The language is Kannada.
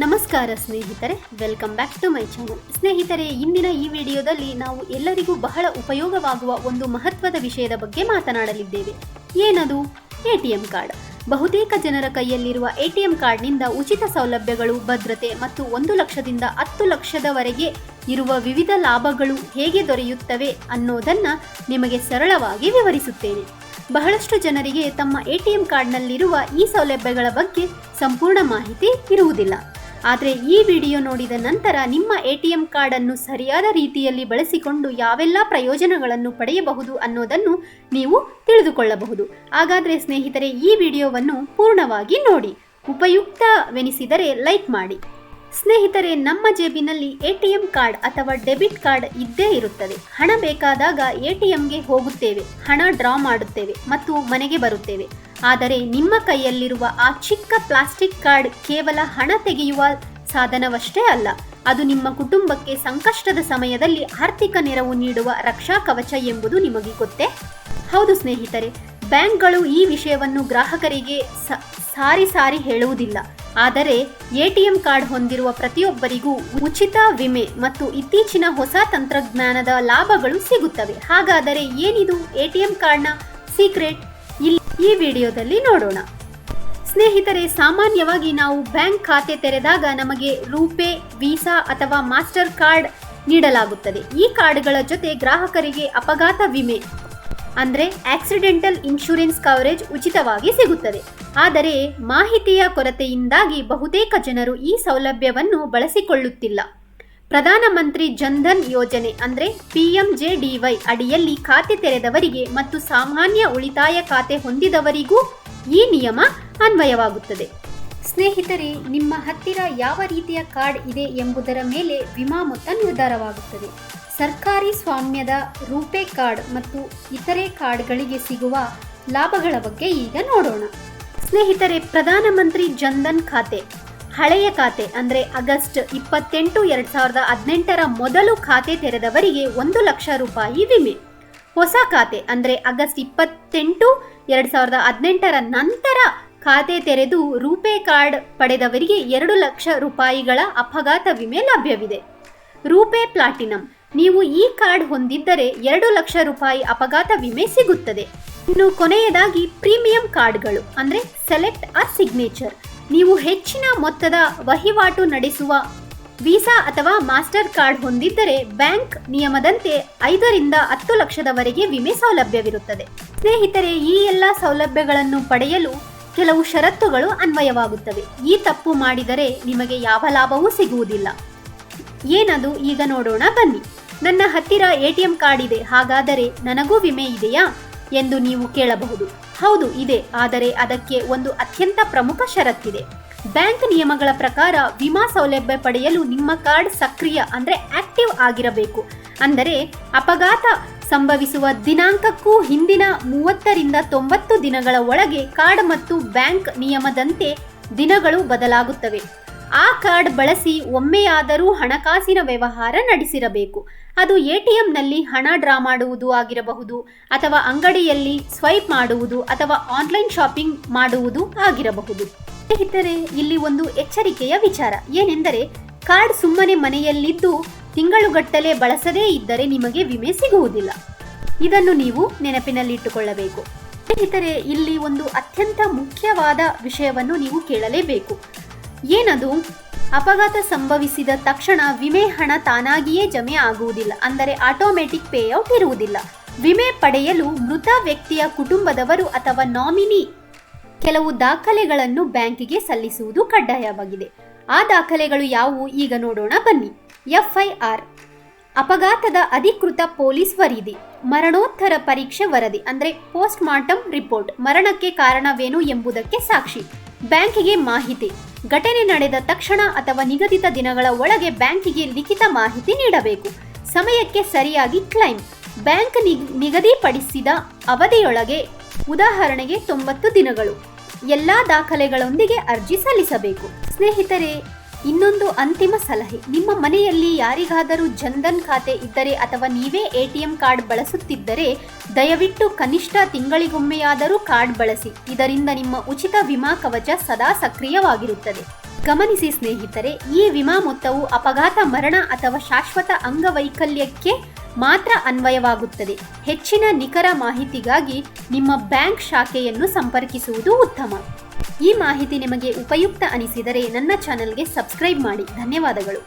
ನಮಸ್ಕಾರ ಸ್ನೇಹಿತರೆ welcome back to my channel ಸ್ನೇಹಿತರೆ, ಇಂದಿನ ಈ ವಿಡಿಯೋದಲ್ಲಿ ನಾವು ಎಲ್ಲರಿಗೂ ಬಹಳ ಉಪಯೋಗವಾಗುವ ಒಂದು ಮಹತ್ವದ ವಿಷಯದ ಬಗ್ಗೆ ಮಾತನಾಡಲಿದ್ದೇವೆ. ಏನದು? A T M card. ಬಹುತೇಕ ಜನರ ಕೈಯಲ್ಲಿರುವ ಎ ಟಿ ಎಂ ಕಾರ್ಡ್ನಿಂದ ಉಚಿತ ಸೌಲಭ್ಯಗಳು, ಭದ್ರತೆ ಮತ್ತು ಒಂದು ಲಕ್ಷದಿಂದ ಹತ್ತು ಲಕ್ಷದವರೆಗೆ ಇರುವ ವಿವಿಧ ಲಾಭಗಳು ಹೇಗೆ ದೊರೆಯುತ್ತವೆ ಅನ್ನೋದನ್ನು ನಿಮಗೆ ಸರಳವಾಗಿ ವಿವರಿಸುತ್ತೇನೆ. ಬಹಳಷ್ಟು ಜನರಿಗೆ ತಮ್ಮ ಎ ಟಿ ಎಂ ಕಾರ್ಡ್ನಲ್ಲಿರುವ ಈ ಸೌಲಭ್ಯಗಳ ಬಗ್ಗೆ ಸಂಪೂರ್ಣ ಮಾಹಿತಿ ಇರುವುದಿಲ್ಲ. ಆದರೆ ಈ ವಿಡಿಯೋ ನೋಡಿದ ನಂತರ ನಿಮ್ಮ ಎ ಟಿ ಎಂ ಕಾರ್ಡನ್ನು ಸರಿಯಾದ ರೀತಿಯಲ್ಲಿ ಬಳಸಿಕೊಂಡು ಯಾವೆಲ್ಲ ಪ್ರಯೋಜನಗಳನ್ನು ಪಡೆಯಬಹುದು ಅನ್ನೋದನ್ನು ನೀವು ತಿಳಿದುಕೊಳ್ಳಬಹುದು. ಹಾಗಾದರೆ ಸ್ನೇಹಿತರೆ, ಈ ವಿಡಿಯೋವನ್ನು ಪೂರ್ಣವಾಗಿ ನೋಡಿ. ಉಪಯುಕ್ತವೆನಿಸಿದರೆ ಲೈಕ್ ಮಾಡಿ. ಸ್ನೇಹಿತರೆ, ನಮ್ಮ ಜೇಬಿನಲ್ಲಿ ಎ ಟಿ ಎಂ ಕಾರ್ಡ್ ಅಥವಾ ಡೆಬಿಟ್ ಕಾರ್ಡ್ ಇದ್ದೇ ಇರುತ್ತದೆ. ಹಣ ಬೇಕಾದಾಗ ಎ ಟಿ ಎಂಗೆ ಹೋಗುತ್ತೇವೆ. ಹಣ ಡ್ರಾ ಮಾಡುತ್ತೇವೆ ಮತ್ತು ಮನೆಗೆ ಬರುತ್ತೇವೆ. ಆದರೆ ನಿಮ್ಮ ಕೈಯಲ್ಲಿರುವ ಆ ಚಿಕ್ಕ ಪ್ಲಾಸ್ಟಿಕ್ ಕಾರ್ಡ್ ಕೇವಲ ಹಣ ತೆಗೆಯುವ ಸಾಧನವಷ್ಟೇ ಅಲ್ಲ, ಅದು ನಿಮ್ಮ ಕುಟುಂಬಕ್ಕೆ ಸಂಕಷ್ಟದ ಸಮಯದಲ್ಲಿ ಆರ್ಥಿಕ ನೆರವು ನೀಡುವ ರಕ್ಷಾ ಕವಚ ಎಂಬುದು ನಿಮಗೆ ಗೊತ್ತೇ? ಹೌದು ಸ್ನೇಹಿತರೆ, ಬ್ಯಾಂಕ್ಗಳು ಈ ವಿಷಯವನ್ನು ಗ್ರಾಹಕರಿಗೆ ಸಾರಿ ಸಾರಿ ಹೇಳುವುದಿಲ್ಲ. ಆದರೆ ಎಟಿಎಂ ಕಾರ್ಡ್ ಹೊಂದಿರುವ ಪ್ರತಿಯೊಬ್ಬರಿಗೂ ಉಚಿತ ವಿಮೆ ಮತ್ತು ಇತ್ತೀಚಿನ ಹೊಸ ತಂತ್ರಜ್ಞಾನದ ಲಾಭಗಳು ಸಿಗುತ್ತವೆ. ಹಾಗಾದರೆ ಏನಿದು ಎಟಿಎಂ ಕಾರ್ಡ್ನ ಸೀಕ್ರೆಟ್? ಈ ವಿಡಿಯೋದಲ್ಲಿ ನೋಡೋಣ. ಸ್ನೇಹಿತರೆ, ಸಾಮಾನ್ಯವಾಗಿ ನಾವು ಬ್ಯಾಂಕ್ ಖಾತೆ ತೆರೆದಾಗ ನಮಗೆ ರೂಪೇ, ವೀಸಾ ಅಥವಾ ಮಾಸ್ಟರ್ ಕಾರ್ಡ್ ನೀಡಲಾಗುತ್ತದೆ. ಈ ಕಾರ್ಡ್ಗಳ ಜೊತೆ ಗ್ರಾಹಕರಿಗೆ ಅಪಘಾತ ವಿಮೆ, ಅಂದರೆ ಆಕ್ಸಿಡೆಂಟಲ್ ಇನ್ಶೂರೆನ್ಸ್ ಕವರೇಜ್ ಉಚಿತವಾಗಿ ಸಿಗುತ್ತದೆ. ಆದರೆ ಮಾಹಿತಿಯ ಕೊರತೆಯಿಂದಾಗಿ ಬಹುತೇಕ ಜನರು ಈ ಸೌಲಭ್ಯವನ್ನು ಬಳಸಿಕೊಳ್ಳುತ್ತಿಲ್ಲ. ಪ್ರಧಾನಮಂತ್ರಿ ಜನ್ಧನ್ ಯೋಜನೆ ಅಂದರೆ ಪಿಎಂಜೆಡಿವೈ ಅಡಿಯಲ್ಲಿ ಖಾತೆ ತೆರೆದವರಿಗೆ ಮತ್ತು ಸಾಮಾನ್ಯ ಉಳಿತಾಯ ಖಾತೆ ಹೊಂದಿದವರಿಗೂ ಈ ನಿಯಮ ಅನ್ವಯವಾಗುತ್ತದೆ. ಸ್ನೇಹಿತರೆ, ನಿಮ್ಮ ಹತ್ತಿರ ಯಾವ ರೀತಿಯ ಕಾರ್ಡ್ ಇದೆ ಎಂಬುದರ ಮೇಲೆ ವಿಮಾ ಮೊತ್ತ ನಿರ್ಧಾರವಾಗುತ್ತದೆ. ಸರ್ಕಾರಿ ಸ್ವಾಮ್ಯದ ರೂಪೇ ಕಾರ್ಡ್ ಮತ್ತು ಇತರೆ ಕಾರ್ಡ್ಗಳಿಗೆ ಸಿಗುವ ಲಾಭಗಳ ಬಗ್ಗೆ ಈಗ ನೋಡೋಣ. ಸ್ನೇಹಿತರೆ ಪ್ರಧಾನಮಂತ್ರಿ ಜನ್ಧನ್ ಖಾತೆ. ಹಳೆಯ ಖಾತೆ ಅಂದರೆ ಆಗಸ್ಟ್ ಇಪ್ಪತ್ತೆಂಟು ಎರಡು ಸಾವಿರದ ಹದಿನೆಂಟರ ಮೊದಲು ಖಾತೆ ತೆರೆದವರಿಗೆ ಒಂದು ಲಕ್ಷ ರೂಪಾಯಿ ವಿಮೆ. ಹೊಸ ಖಾತೆ ಅಂದರೆ ಆಗಸ್ಟ್ ಇಪ್ಪತ್ತೆಂಟು ಎರಡು ಸಾವಿರದ ಹದಿನೆಂಟರ ನಂತರ ಖಾತೆ ತೆರೆದು ರೂಪೇ ಕಾರ್ಡ್ ಪಡೆದವರಿಗೆ ಎರಡು ಲಕ್ಷ ರೂಪಾಯಿಗಳ ಅಪಘಾತ ವಿಮೆ ಲಭ್ಯವಿದೆ. ರೂಪೇ ಪ್ಲಾಟಿನಂ. ನೀವು ಈ ಕಾರ್ಡ್ ಹೊಂದಿದ್ದರೆ ಎರಡು ಲಕ್ಷ ರೂಪಾಯಿ ಅಪಘಾತ ವಿಮೆ ಸಿಗುತ್ತದೆ. ಇನ್ನು ಕೊನೆಯದಾಗಿ ಪ್ರೀಮಿಯಂ ಕಾರ್ಡ್ಗಳು ಅಂದರೆ ಸೆಲೆಕ್ಟ್ ಆರ್ ಸಿಗ್ನೇಚರ್. ನೀವು ಹೆಚ್ಚಿನ ಮೊತ್ತದ ವಹಿವಾಟು ನಡೆಸುವ ವೀಸಾ ಅಥವಾ ಮಾಸ್ಟರ್ ಕಾರ್ಡ್ ಹೊಂದಿದ್ದರೆ ಬ್ಯಾಂಕ್ ನಿಯಮದಂತೆ ಐದರಿಂದ ಹತ್ತು ಲಕ್ಷದವರೆಗೆ ವಿಮೆ ಸೌಲಭ್ಯವಿರುತ್ತದೆ. ಸ್ನೇಹಿತರೆ, ಈ ಎಲ್ಲ ಸೌಲಭ್ಯಗಳನ್ನು ಪಡೆಯಲು ಕೆಲವು ಷರತ್ತುಗಳು ಅನ್ವಯವಾಗುತ್ತವೆ. ಈ ತಪ್ಪು ಮಾಡಿದರೆ ನಿಮಗೆ ಯಾವ ಲಾಭವೂ ಸಿಗುವುದಿಲ್ಲ. ಏನದು? ಈಗ ನೋಡೋಣ, ಬನ್ನಿ. ನನ್ನ ಹತ್ತಿರ ಎ ಟಿ ಎಂ ಕಾರ್ಡ್ ಇದೆ. ಹಾಗಾದರೆ ನನಗೂ ವಿಮೆ ಇದೆಯಾ? ಎಂದು ನೀವು ಕೇಳಬಹುದು. ಹೌದು, ಇದೆ. ಆದರೆ ಅದಕ್ಕೆ ಒಂದು ಅತ್ಯಂತ ಪ್ರಮುಖ ಷರತ್ತಿದೆ. ಬ್ಯಾಂಕ್ ನಿಯಮಗಳ ಪ್ರಕಾರ ವಿಮಾ ಸೌಲಭ್ಯ ಪಡೆಯಲು ನಿಮ್ಮ ಕಾರ್ಡ್ ಸಕ್ರಿಯ ಅಂದರೆ ಆಕ್ಟಿವ್ ಆಗಿರಬೇಕು. ಅಂದರೆ ಅಪಘಾತ ಸಂಭವಿಸುವ ದಿನಾಂಕಕ್ಕೂ ಹಿಂದಿನ ಮೂವತ್ತರಿಂದ ತೊಂಬತ್ತು ದಿನಗಳ ಒಳಗೆ ಕಾರ್ಡ್ ಮತ್ತು ಬ್ಯಾಂಕ್ ನಿಯಮದಂತೆ ದಿನಗಳು ಬದಲಾಗುತ್ತವೆ. ಆ ಕಾರ್ಡ್ ಬಳಸಿ ಒಮ್ಮೆಯಾದರೂ ಹಣಕಾಸಿನ ವ್ಯವಹಾರ ನಡೆಸಿರಬೇಕು. ಅದು ಎಟಿಎಂನಲ್ಲಿ ಹಣ ಡ್ರಾ ಮಾಡುವುದು ಆಗಿರಬಹುದು, ಅಥವಾ ಅಂಗಡಿಯಲ್ಲಿ ಸ್ವೈಪ್ ಮಾಡುವುದು, ಅಥವಾ ಆನ್ಲೈನ್ ಶಾಪಿಂಗ್ ಮಾಡುವುದು ಆಗಿರಬಹುದು. ಸ್ನೇಹಿತರೆ, ಇಲ್ಲಿ ಒಂದು ಎಚ್ಚರಿಕೆಯ ವಿಚಾರ. ಏನೆಂದರೆ, ಕಾರ್ಡ್ ಸುಮ್ಮನೆ ಮನೆಯಲ್ಲಿದ್ದು ತಿಂಗಳುಗಟ್ಟಲೆ ಬಳಸದೇ ಇದ್ದರೆ ನಿಮಗೆ ವಿಮೆ ಸಿಗುವುದಿಲ್ಲ. ಇದನ್ನು ನೀವು ನೆನಪಿನಲ್ಲಿಟ್ಟುಕೊಳ್ಳಬೇಕು. ಸ್ನೇಹಿತರೆ, ಇಲ್ಲಿ ಒಂದು ಅತ್ಯಂತ ಮುಖ್ಯವಾದ ವಿಷಯವನ್ನು ನೀವು ಕೇಳಲೇಬೇಕು. ಏನದು? ಅಪಘಾತ ಸಂಭವಿಸಿದ ತಕ್ಷಣ ವಿಮೆ ಹಣ ತಾನಾಗಿಯೇ ಜಮೆ ಆಗುವುದಿಲ್ಲ, ಅಂದರೆ ಆಟೋಮೆಟಿಕ್ ಪೇಔಟ್ ಇರುವುದಿಲ್ಲ. ವಿಮೆ ಪಡೆಯಲು ಮೃತ ವ್ಯಕ್ತಿಯ ಕುಟುಂಬದವರು ಅಥವಾ ನಾಮಿನಿ. ಕೆಲವು ದಾಖಲೆಗಳನ್ನು ಬ್ಯಾಂಕಿಗೆ ಸಲ್ಲಿಸುವುದು ಕಡ್ಡಾಯವಾಗಿದೆ. ಆ ದಾಖಲೆಗಳು ಯಾವುವು? ಈಗ ನೋಡೋಣ, ಬನ್ನಿ. ಎಫ್ಐಆರ್. ಅಪಘಾತದ ಅಧಿಕೃತ ಪೊಲೀಸ್ ವರದಿ. ಮರಣೋತ್ತರ ಪರೀಕ್ಷೆ ವರದಿ, ಅಂದರೆ ಪೋಸ್ಟ್ ಮಾರ್ಟಮ್ ರಿಪೋರ್ಟ್. ಮರಣಕ್ಕೆ ಕಾರಣವೇನು ಎಂಬುದಕ್ಕೆ ಸಾಕ್ಷಿ. ಬ್ಯಾಂಕಿಗೆ ಮಾಹಿತಿ. ಘಟನೆ ನಡೆದ ತಕ್ಷಣ ಅಥವಾ ನಿಗದಿತ ದಿನಗಳ ಒಳಗೆ ಬ್ಯಾಂಕಿಗೆ ಲಿಖಿತ ಮಾಹಿತಿ ನೀಡಬೇಕು. ಸಮಯಕ್ಕೆ ಸರಿಯಾಗಿ ಕ್ಲೈಮ್. ಬ್ಯಾಂಕ್ ನಿಗ್- ನಿಗದಿಪಡಿಸಿದ ಅವಧಿಯೊಳಗೆ ಉದಾಹರಣೆಗೆ ತೊಂಬತ್ತು ದಿನಗಳು. ಎಲ್ಲಾ ದಾಖಲೆಗಳೊಂದಿಗೆ ಅರ್ಜಿ ಸಲ್ಲಿಸಬೇಕು. ಸ್ನೇಹಿತರೆ ಇನ್ನೊಂದು ಅಂತಿಮ ಸಲಹೆ. ನಿಮ್ಮ ಮನೆಯಲ್ಲಿ ಯಾರಿಗಾದರೂ ಜನ್ಧನ್ ಖಾತೆ ಇದ್ದರೆ ಅಥವಾ ನೀವೇ ಎಟಿಎಂ ಕಾರ್ಡ್ ಬಳಸುತ್ತಿದ್ದರೆ, ದಯವಿಟ್ಟು ಕನಿಷ್ಠ ತಿಂಗಳಿಗೊಮ್ಮೆಯಾದರೂ ಕಾರ್ಡ್ ಬಳಸಿ. ಇದರಿಂದ ನಿಮ್ಮ ಉಚಿತ ವಿಮಾ ಕವಚ ಸದಾ ಸಕ್ರಿಯವಾಗಿರುತ್ತದೆ. ಗಮನಿಸಿ ಸ್ನೇಹಿತರೆ, ಈ ವಿಮಾ ಮೊತ್ತವು ಅಪಘಾತ, ಮರಣ ಅಥವಾ ಶಾಶ್ವತ ಅಂಗವೈಕಲ್ಯಕ್ಕೆ ಮಾತ್ರ ಅನ್ವಯವಾಗುತ್ತದೆ. ಹೆಚ್ಚಿನ ನಿಖರ ಮಾಹಿತಿಗಾಗಿ ನಿಮ್ಮ ಬ್ಯಾಂಕ್ ಶಾಖೆಯನ್ನು ಸಂಪರ್ಕಿಸುವುದು ಉತ್ತಮ. ಈ ಮಾಹಿತಿ ನಿಮಗೆ ಉಪಯುಕ್ತ ಅನಿಸಿದರೆ ನನ್ನ ಚಾನೆಲ್ಗೆ ಸಬ್ಸ್ಕ್ರೈಬ್ ಮಾಡಿ. ಧನ್ಯವಾದಗಳು.